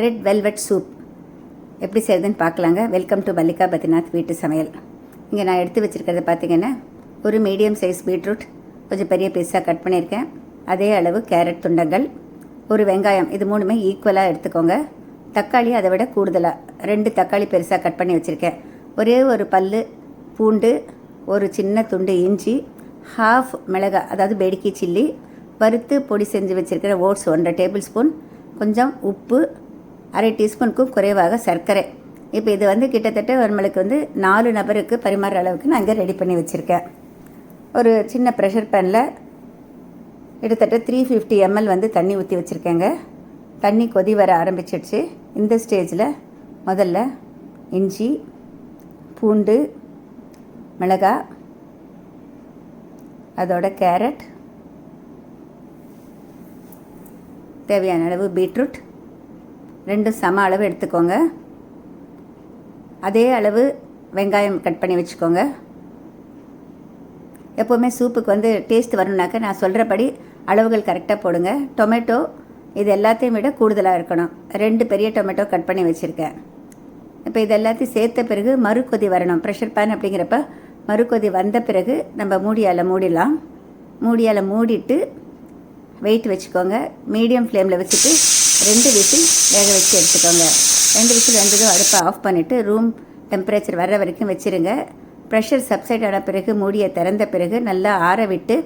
Red velvet soup. எப்படி செய்யுதுன்னு பார்க்கலாங்க. வெல்கம் டு மல்லிகா பத்ரிநாத் வீட்டு சமையல். இங்கே நான் எடுத்து வச்சுருக்கிறத பார்த்தீங்கன்னா ஒரு மீடியம் சைஸ் பீட்ரூட் கொஞ்சம் பெரிய பீஸாக கட் பண்ணியிருக்கேன். அதே அளவு கேரட் துண்டங்கள் ஒரு வெங்காயம் இது மூணுமே ஈக்குவலாக எடுத்துக்கோங்க. தக்காளி அதை விட கூடுதலாக ரெண்டு தக்காளி பெருசாக கட் பண்ணி வச்சுருக்கேன். ஒரே ஒரு பல் பூண்டு ஒரு சின்ன துண்டு இஞ்சி ஹாஃப் மிளகா அதாவது பெடிக்கி சில்லி வறுத்து பொடி செஞ்சு வச்சுருக்கிற ஓட்ஸ் ஒன்றரை டேபிள் ஸ்பூன் கொஞ்சம் உப்பு அரை டீஸ்பூனுக்கும் குறைவாக சர்க்கரை. இப்போ இது வந்து கிட்டத்தட்ட நம்மளுக்கு வந்து நாலு நபருக்கு பரிமாற அளவுக்கு நான் இங்கே ரெடி பண்ணி வச்சுருக்கேன். ஒரு சின்ன ப்ரெஷர் பேனில் கிட்டத்தட்ட த்ரீ ஃபிஃப்டி எம்எல் வந்து தண்ணி ஊற்றி வச்சுருக்கேங்க. தண்ணி கொதி வர ஆரம்பிச்சிடுச்சு இந்த ஸ்டேஜில் முதல்ல இஞ்சி பூண்டு மிளகாய் அதோட கேரட் தேவையான அளவு பீட்ரூட் ரெண்டும் சம அளவு எடுத்துக்கோங்க. அதே அளவு வெங்காயம் கட் பண்ணி வச்சுக்கோங்க. எப்போவுமே சூப்புக்கு வந்து டேஸ்ட் வரணுனாக்க நான் சொல்கிறபடி அளவுகள் கரெக்டாக போடுங்க. டொமேட்டோ இது எல்லாத்தையும் விட கூடுதலாக இருக்கணும். ரெண்டு பெரிய டொமேட்டோ கட் பண்ணி வச்சுருக்கேன். இப்போ இது எல்லாத்தையும் சேர்த்த பிறகு மறுக்கொதி வரணும். ப்ரெஷர் பேன் அப்படிங்கிறப்ப மறுக்கொதி வந்த பிறகு நம்ம மூடியால் மூடிடலாம். மூடியால் மூடிட்டு வெயிட் வச்சுக்கோங்க. மீடியம் ஃப்ளேமில் வச்சுட்டு ரெண்டு விசில் வேக வச்சு எடுத்துக்கோங்க. ரெண்டு விசில் வந்ததும் அடுப்பை ஆஃப் பண்ணிவிட்டு ரூம் டெம்பரேச்சர் வர்ற வரைக்கும் வச்சுருங்க. ப்ரெஷர் சப்சைட் ஆன பிறகு மூடியை திறந்த பிறகு நல்லா ஆற விட்டு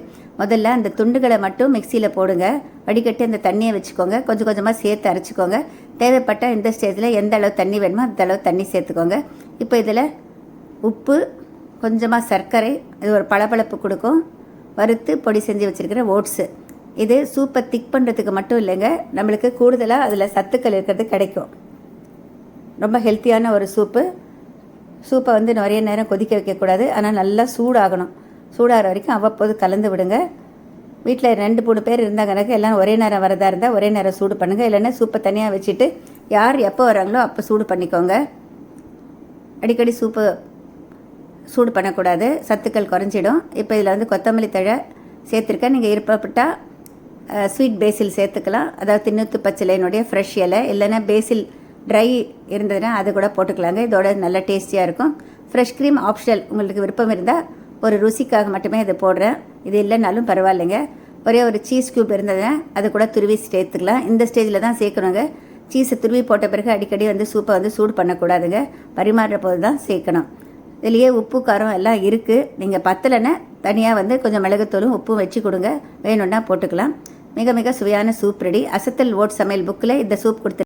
முதல்ல அந்த துண்டுகளை மட்டும் மிக்சியில் போடுங்க. வடிகட்டி அந்த தண்ணியை வச்சுக்கோங்க. கொஞ்சம் கொஞ்சமாக சேர்த்து அரைச்சிக்கோங்க. தேவைப்பட்ட இந்த ஸ்டேஜில் எந்த அளவு தண்ணி வேணுமோ அந்த அளவு தண்ணி சேர்த்துக்கோங்க. இப்போ இதில் உப்பு கொஞ்சமாக சர்க்கரை இது ஒரு பளபளப்பு கொடுக்கும். வறுத்து பொடி செஞ்சு வச்சுருக்கிற ஓட்ஸு. இது சூப்பை திக் பண்ணுறதுக்கு மட்டும் இல்லைங்க. நம்மளுக்கு கூடுதலாக அதில் சத்துக்கள் இருக்கிறது கிடைக்கும். ரொம்ப ஹெல்த்தியான ஒரு சூப்பு சூப்பை வந்து நிறைய நேரம் கொதிக்க வைக்கக்கூடாது. ஆனால் நல்லா சூடாகணும். சூடாகிற வரைக்கும் அவ்வப்போது கலந்து விடுங்க. வீட்டில் ரெண்டு மூணு பேர் இருந்தாங்கனாக்க எல்லாம் ஒரே நேரம் வரதா இருந்தால் ஒரே நேரம் சூடு பண்ணுங்கள் இல்லைன்னா சூப்பை தனியாக வச்சுட்டு யார் எப்போ வராங்களோ அப்போ சூடு பண்ணிக்கோங்க. அடிக்கடி சூப்பு சூடு பண்ணக்கூடாது. சத்துக்கள் குறைஞ்சிடும். இப்போ இதில் வந்து கொத்தமல்லி தழை சேர்த்துருக்கேன். நீங்கள் விருப்பப்பட்டால் ஸ்வீட் பேசில் சேர்த்துக்கலாம். அதாவது தின்னுத்து பச்சிலையினுடைய ஃப்ரெஷ் இலை. இல்லைன்னா பேசில் ட்ரை இருந்ததுன்னா அது கூட போட்டுக்கலாங்க. இதோட நல்ல டேஸ்டியாக இருக்கும். ஃப்ரெஷ் க்ரீம் ஆப்ஷனல் உங்களுக்கு விருப்பம் இருந்தால் ஒரு ருசிக்காக மட்டுமே இதை போடுறேன். இது இல்லைனாலும் பரவாயில்லைங்க. ஒரே ஒரு சீஸ் க்யூப் இருந்ததுன்னா அது கூட துருவி சேர்த்துக்கலாம். இந்த ஸ்டேஜில் தான் சேர்க்கணுங்க. சீஸை துருவி போட்ட பிறகு அடிக்கடி வந்து சூப்பை வந்து சூடு பண்ணக்கூடாதுங்க. பரிமாறுற போது தான் சேர்க்கணும். இதுலேயே உப்பு காரம் எல்லாம் இருக்குது நீங்கள் பத்தலைன்னா தனியாக வந்து கொஞ்சம் மிளகுத்தூளும் உப்பும் வச்சு கொடுங்க. வேணும்னா போட்டுக்கலாம். மிக மிக சுவையான சூப் ரெடி அசத்தல் ஓட் சமையல் புக்கில் இந்த சூப் கொடுத்து